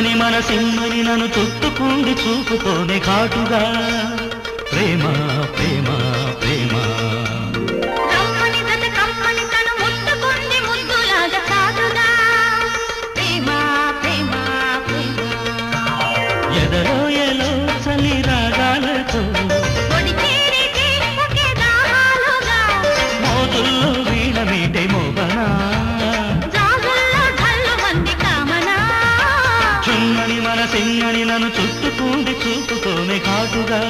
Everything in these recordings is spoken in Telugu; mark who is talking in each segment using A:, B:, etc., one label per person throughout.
A: సిమ్మని మన సింహని నన్ను చుట్టుకుండి చూపుతోనే ఘాటుగా.
B: ప్రేమ ప్రేమ.
A: నన్ను చుట్టుకుండి
B: చూపుతోనే కాటుగా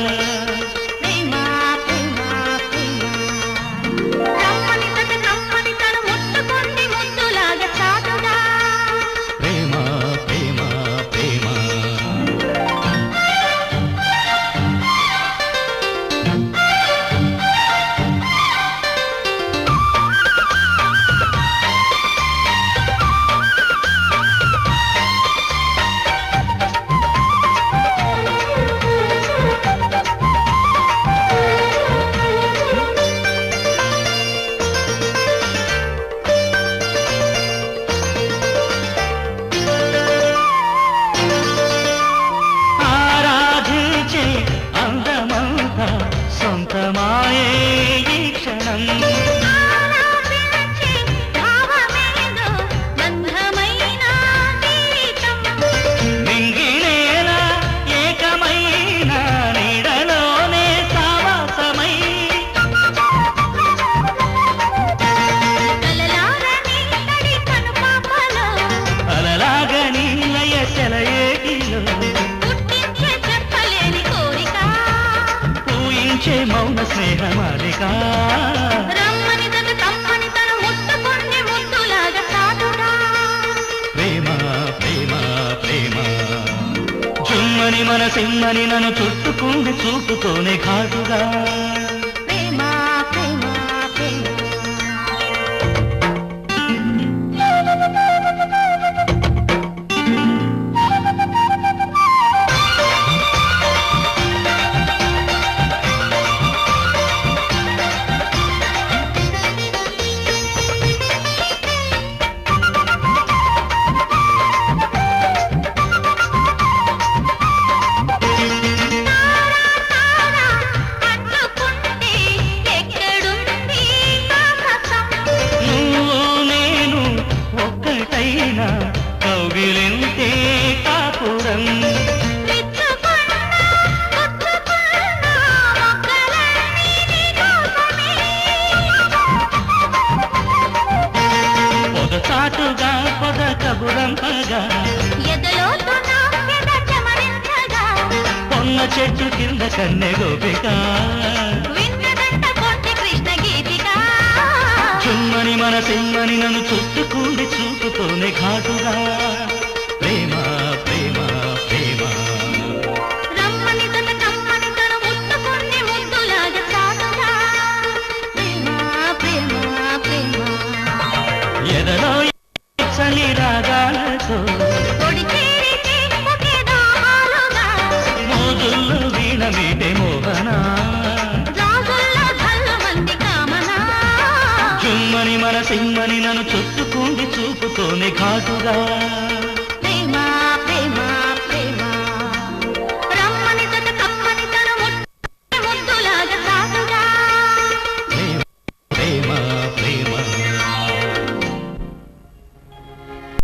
B: 啊。
A: సిమ్మని మన సిమ్మని నన్ను చుట్టుకుంది చూపుతోనే ఘాటుగా. చాటుగా పొద కబురంపగా పొన్న చెట్టు కింద కన్నె గోపిక చుమ్మని మన సిమ్మని నన్ను చుట్టుకుండి ప్రేమని నన్ను చుట్టుకుండి చూపుతోనే ఘాటుగా.